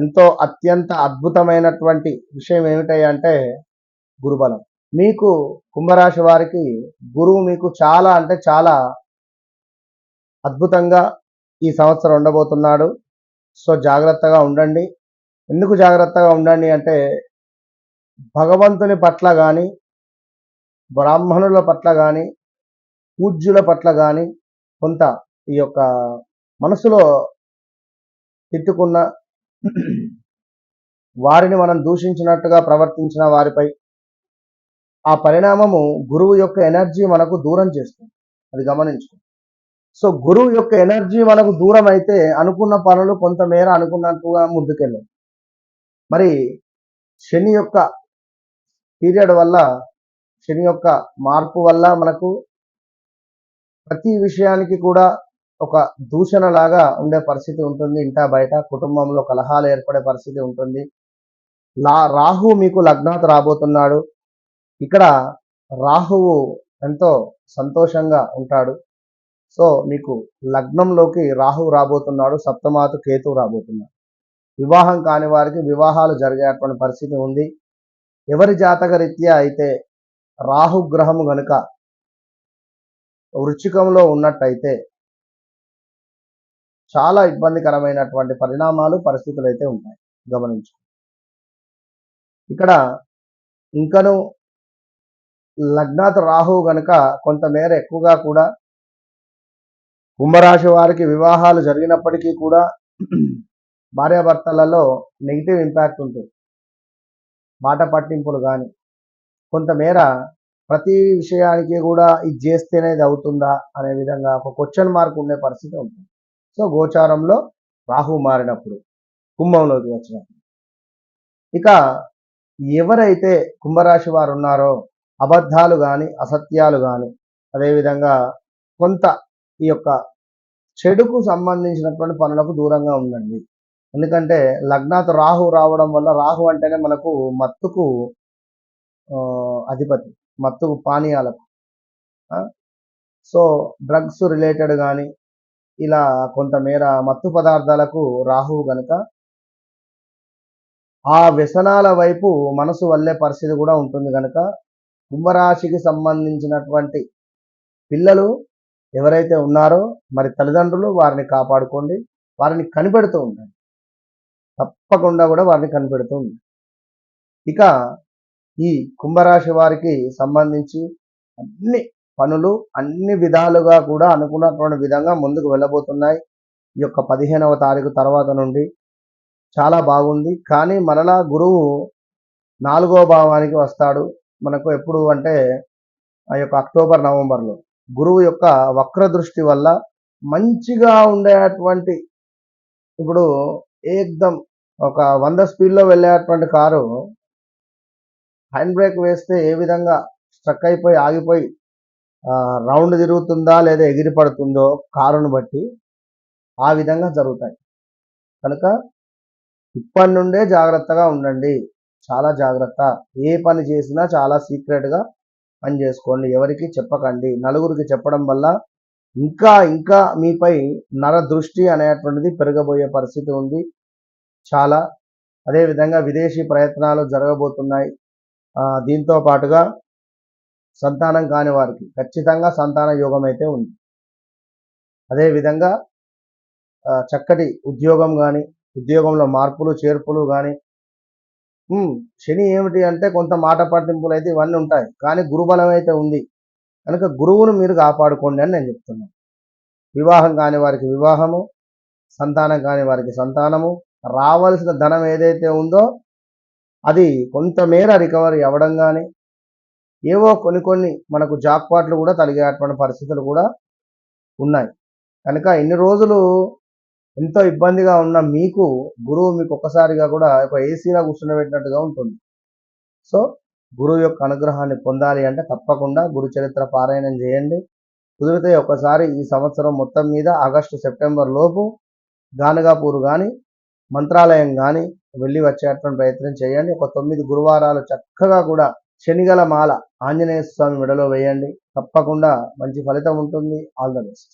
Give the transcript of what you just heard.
ఎంతో అత్యంత అద్భుతమైనటువంటి విషయం ఏమిటంటే గురుబలం. మీకు కుంభరాశి వారికి గురువు మీకు చాలా అంటే చాలా అద్భుతంగా ఈ సంవత్సరం ఉండబోతున్నాడు. సో జాగ్రత్తగా ఉండండి. ఎందుకు జాగ్రత్తగా ఉండండి అంటే భగవంతుని పట్ల కానీ బ్రాహ్మణుల పట్ల కానీ పూజ్యుల పట్ల కానీ కొంత ఈ యొక్క మనసులో తిట్టుకున్న వారిని మనం దూషించినట్టుగా ప్రవర్తించిన వారిపై ఆ పరిణామము గురువు యొక్క ఎనర్జీ మనకు దూరం చేస్తుంది. అది గమనించుకో సో గురువు యొక్క ఎనర్జీ మనకు దూరం అయితే అనుకున్న పనులు కొంతమేర అనుకున్నట్టుగా ముందుకెళ్ళాం మరి శని యొక్క పీరియడ్ వల్ల శని యొక్క మార్పు వల్ల మనకు ప్రతి విషయానికి కూడా ఒక దూషణ లాగా ఉండే పరిస్థితి ఉంటుంది. ఇంటా బయట కుటుంబంలో కలహాలు ఏర్పడే పరిస్థితి ఉంటుంది. లా రాహు మీకు లగ్నాత రాబోతున్నాడు. ఇక్కడ రాహువు ఎంతో సంతోషంగా ఉంటాడు. సో మీకు లగ్నంలోకి రాహు రాబోతున్నాడు. సప్తమాతు కేతు రాబోతున్నాడు వివాహం కాని వారికి వివాహాలు జరిగేటువంటి పరిస్థితి ఉంది. ఎవరి జాతక రీత్యా అయితే రాహుగ్రహము గనుక వృచ్చికంలో ఉన్నట్టయితే చాలా ఇబ్బందికరమైనటువంటి పరిణామాలు పరిస్థితులు అయితే ఉంటాయి. గమనించు. ఇక్కడ ఇంకను లగ్నాత్ రాహు గనుక కొంతమేర ఎక్కువగా కూడా కుంభరాశి వారికి వివాహాలు జరిగినప్పటికీ కూడా భార్యాభర్తలలో నెగిటివ్ ఇంపాక్ట్ ఉంటుంది. మాట పట్టింపులు కానీ కొంతమేర ప్రతి విషయానికి కూడా ఇది చేస్తేనే ఇది అవుతుందా అనే విధంగా ఒక క్వశ్చన్ మార్క్ ఉండే పరిస్థితి ఉంటుంది. సో గోచారంలో రాహు మారినప్పుడు కుంభంలోకి వచ్చినప్పుడు ఇక ఎవరైతే కుంభరాశి వారు ఉన్నారో అబద్ధాలు కానీ అసత్యాలు కానీ అదేవిధంగా కొంత ఈ యొక్క చెడుకు సంబంధించినటువంటి పనులకు దూరంగా ఉండండి. ఎందుకంటే లగ్నాత్ రాహు రావడం వల్ల రాహు అంటేనే మనకు మత్తుకు అధిపతి మత్తుకు పానీయాలకు. సో డ్రగ్స్ రిలేటెడ్ కానీ ఇలా కొంతమేర మత్తు పదార్థాలకు రాహువు గనుక ఆ వ్యసనాల వైపు మనసు వల్లే పరిస్థితి కూడా ఉంటుంది కనుక కుంభరాశికి సంబంధించినటువంటి పిల్లలు ఎవరైతే ఉన్నారో మరి తల్లిదండ్రులు వారిని కాపాడుకోండి వారిని కనిపెడుతూ ఉండండి. తప్పకుండా కూడా వారిని కనిపెడుతూ ఉండండి. ఇక ఈ కుంభరాశి వారికి సంబంధించి అన్ని పనులు అన్ని విధాలుగా కూడా అనుకున్నటువంటి విధంగా ముందుకు వెళ్ళబోతున్నాయి. ఈ యొక్క పదిహేనవ తారీఖు తర్వాత నుండి చాలా బాగుంది. కానీ మరలా గురువు నాలుగో భావానికి వస్తాడు. మనకు ఎప్పుడు అంటే ఆ యొక్క అక్టోబర్ నవంబర్లో. గురువు యొక్క వక్ర దృష్టి వల్ల మంచిగా ఉండేటువంటి ఇప్పుడు ఏకదం ఒక వంద స్పీడ్లో వెళ్ళేటువంటి కారు హ్యాండ్ బ్రేక్ వేస్తే ఏ విధంగా స్ట్రక్ అయిపోయి ఆగిపోయి రౌండ్ తిరుగుతుందా లేదా ఎగిరి పడుతుందో కారును బట్టి ఆ విధంగా జరుగుతాయి. కనుక ఇప్పటి నుండే జాగ్రత్తగా ఉండండి. చాలా జాగ్రత్త. ఏ పని చేసినా చాలా సీక్రెట్గా పని చేసుకోండి. ఎవరికి చెప్పకండి. నలుగురికి చెప్పడం వల్ల ఇంకా ఇంకా మీపై నర దృష్టి అనేటువంటిది పెరగబోయే పరిస్థితి ఉంది. చాలా. అదేవిధంగా విదేశీ ప్రయత్నాలు జరగబోతున్నాయి. దీంతో పాటుగా సంతానం కాని వారికి. ఖచ్చితంగా సంతాన యోగం అయితే ఉంది. అదేవిధంగా చక్కటి ఉద్యోగం కానీ ఉద్యోగంలో మార్పులు చేర్పులు కానీ శని ఏమిటి అంటే కొంత మాట పట్టింపులు అయితే ఇవన్నీ ఉంటాయి. కానీ గురుబలం అయితే ఉంది. కనుక గురువును మీరు కాపాడుకోండి అని నేను చెప్తున్నాను వివాహం కాని వారికి వివాహము సంతానం కాని వారికి సంతానము రావాల్సిన ధనం ఏదైతే ఉందో అది కొంతమేర రికవరీ అవ్వడం కానీ ఏవో కొన్ని కొన్ని మనకు జాక్పాట్లు కూడా తలిగేటువంటి పరిస్థితులు కూడా ఉన్నాయి. కనుక ఇన్ని రోజులు ఎంతో ఇబ్బందిగా ఉన్న మీకు గురువు మీకు ఒక్కసారిగా కూడా ఒక ఏసీలో కూర్చుండబెట్టినట్టుగా ఉంటుంది. సో గురువు యొక్క అనుగ్రహాన్ని పొందాలి అంటే తప్పకుండా గురు చరిత్ర పారాయణం చేయండి. కుదిరితే ఒకసారి ఈ సంవత్సరం మొత్తం మీద ఆగస్టు సెప్టెంబర్ లోపు గానగాపూర్ కానీ మంత్రాలయం కానీ వెళ్ళి వచ్చేటువంటి ప్రయత్నం చేయండి. ఒక తొమ్మిది గురువారాలు చక్కగా కూడా శనిగల మాల ఆంజనేయ స్వామి మెడలో వేయండి. తప్పకుండా మంచి ఫలితం ఉంటుంది. All the best